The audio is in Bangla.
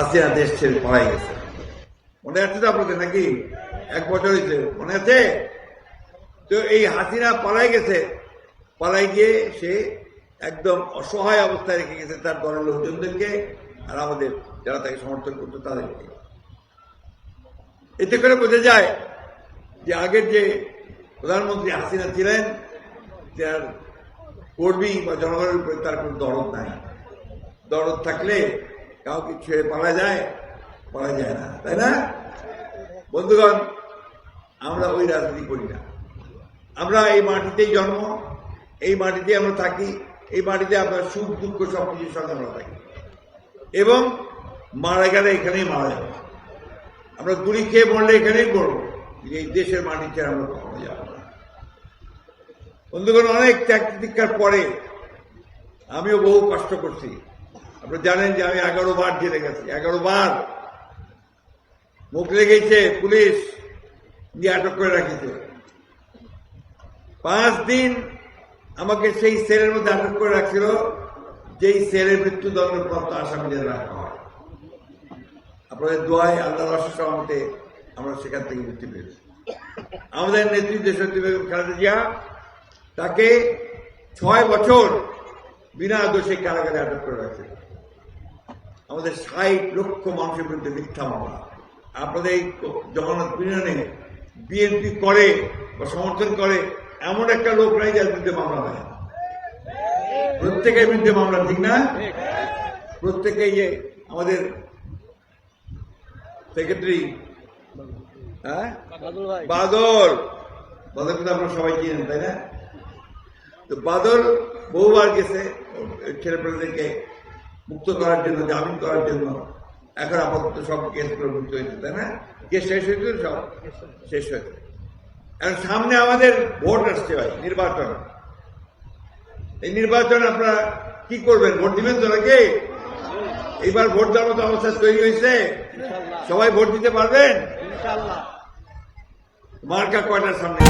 হাসিনা দেশ ছেড়ে পালাই গেছে। মনে আছে তো আপনাদের নাকি? এক বছর হয়েছে। মনে আছে? তো এই হাসিনা পালাই গেছে। পালাই গিয়ে সে একদম অসহায় অবস্থায় রেখে গেছে তার দলের লোকজনদেরকে আর আমাদের যারা তাকে সমর্থন করতো তাদেরকে। এতে করে বোঝা যায় যে আগের যে প্রধানমন্ত্রী হাসিনা ছিলেন তার কর্মী বা জনগণের উপরে তার কোনো দরদ নাই। দরদ থাকলে কাউকে ছেড়ে পালা যায় পালা যায় না। তাই না? বন্ধুগণ, আমরা ওই রাজনীতি করি না। আমরা এই মাটিতেই জন্ম, এই মাটিতে আমরা থাকি, এই মাটিতে আপনার সুখ, দুঃখ, সব কিছুর সঙ্গে আমরা থাকি। এবং মারা গেলে এখানেই মারা যাব। আমরা গুলি খেয়ে মরলে এখানেই মরবো। এই দেশের মাটি ছেড়ে আমরা কখনো যাব না। বন্ধুগণ, অনেক ত্যাগ প্রতীক্ষার পরে আমিও বহু কষ্ট করছি। জানেন যে আমি এগারো বার জেলে গেছি, এগারো বার। মুখ লেগেছে পুলিশ, দিয়ে আটক করে রাখিছে। পাঁচ দিন আমাকে সেই সেলের মধ্যে আটক করে রাখছিল, যেই সেলের মৃত্যুদণ্ডপ্রাপ্ত আসামিদের রাখা হয়। আপনাদের দোয়ায় আল্লাহ রসের সহমতে আমরা সেখান থেকে মুক্তি পেয়েছি। আমাদের সত্যি বেগম খালেদা জিয়া, তাকে ছয় বছর বিনা দোষে কারাগারে আটক করে রাখছে। আমাদের ষাট লক্ষ মানুষের বিরুদ্ধে মিথ্যা মামলা। আপনাদের এই জগন্নাথ বিনয়নে বিএনপি করে বা সমর্থন করে এমন একটা লোক নাই যার বিরুদ্ধে মামলা হয় প্রত্যেকের বিরুদ্ধে মামলা ঠিক না? প্রত্যেকে যে আমাদের সেক্রেটারি হ্যাঁ? বাদল। বাদল কিন্তু আপনারা সবাই চিনেন তাই না? তো বাদল বহুবার গেছে ছেলেপেলেদেরকে মুক্ত করার জন্য জামিন করার জন্য। এখন আপাতত সব কেসগুলো মুক্ত হয়েছে তাই না? কেস শেষ হয়েছে সব? শেষ হয়েছে। এখন সামনে আমাদের ভোট আসছে ভাই নির্বাচন। এই নির্বাচন আপনারা কি করবেন? ভোট দিবেন তো নাকি? এইবার ভোট দেওয়ার মতো অবস্থা তৈরি হয়েছে। সবাই ভোট দিতে পারবেন? মার্কা কয়টার সামনে?